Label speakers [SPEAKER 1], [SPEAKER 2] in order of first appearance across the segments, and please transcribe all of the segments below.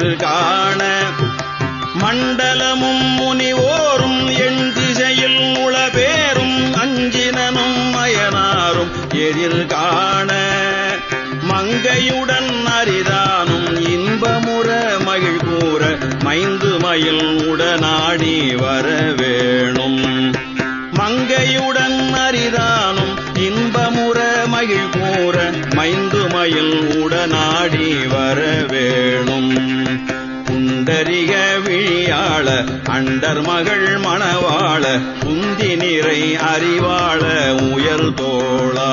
[SPEAKER 1] எதிர்காண மண்டலமும் முனிவோரும் எண் திசையில் உளபேரும் அஞ்சினனும் மயனாரும் எதிர்காண மங்கையுடன் அரிதானும் இன்பமுற மகிழ் கூற மைந்து மயில் உடனாடி வர வேணும் மங்கையுடன் அரிதானும் இன்பமுற மகிழ் கூற மைந்து மயில் உடனாடி புண்டரிக விழியாள அண்டர் மகள் மணவாள குந்தி நிறை அறிவாள உயர் தோளா.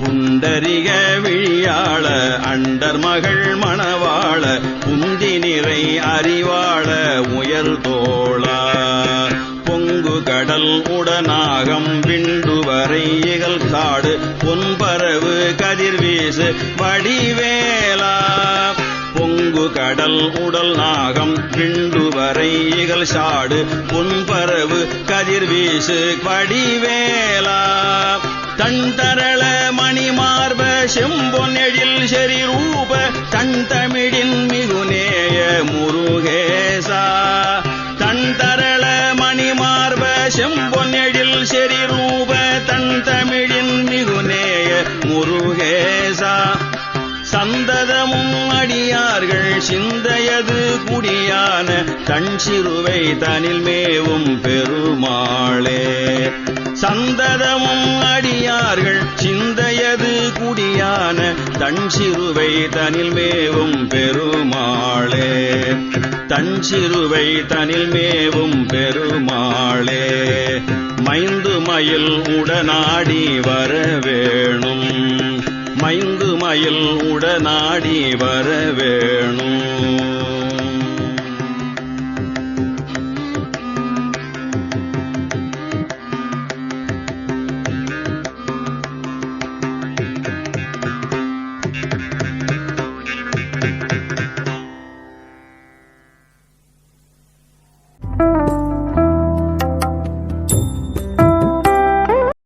[SPEAKER 1] குண்டரிக விழியாள அண்டர் மகள் மணவாள குந்தி நிறை அறிவாள உயர் தோளா. கடல் உடனாகம் விண்டு வரை இகல் காடு பொன்பரவு கதிர்வீசு வடிவேலா. பொங்கு கடல் உடல் நாகம் விண்டு வரை இகல் சாடு பொன்பரவு கதிர்வீசு வடிவேலா. தன் தரள மணிமார்ப செம்பொன்னெழில் செறி ரூப தன் தமிழின் செம்பொன்னெழில் செறி ரூப தன் தமிழின் மிகுநேய முருகேசா. சந்ததமும் அடியார்கள் சிந்தையது குடியான தன் சிறுவை தனில் மேவும் பெருமாளே. சந்ததமும் அடியார்கள் சிந்த தஞ்சிறுவை தனில் மேவும் பெருமாளே. தஞ்சிறுவை தனில் மேவும் பெருமாளே. மைந்து மயில் உடனாடி வர வேணும். மைந்து மயில் உடனாடி வர வேணும்.